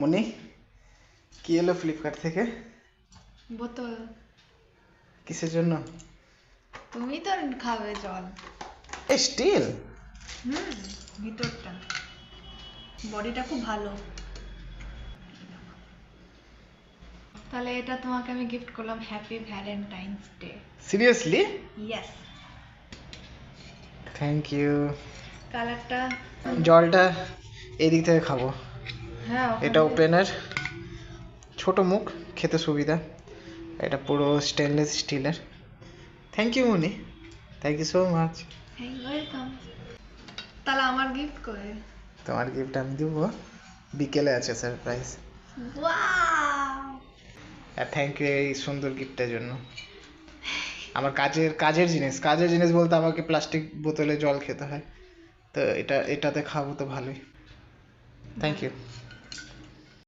মনি কি এলো ফ্লিপকার্ট থেকে? বোতল। কিসের জন্য? তুমি তো খাবে জল। এ স্টিল? হুম ভিতরটা। বডিটা খুব ভালো। তাহলে এটা তোমাকে আমি গিফট করলাম happy Valentine's day seriously yes thank you কালারটা জলটা এদিক থেকে খাব। এটা থেকে- ওপেনার ছোট মুখ খেতে সুবিধা। এটা পুরো স্টেনলেস স্টিলের থ্যাংক ইউ মনি থ্যাংক ইউ সো মাচ হ্যাঁ তাহলে আমার গিফট করে। তোমার গিফট আমি দিব। বিকেলে আছে সারপ্রাইজ আর থ্যাংক ইউ এই সুন্দর গিফটের জন্য। আমার কাজের কাজের জিনিস কাজের জিনিস বলতে আমাকে প্লাস্টিক বোতলে জল খেতে হয়। তো এটা এটাতে খাব তো ভালোই। Thank you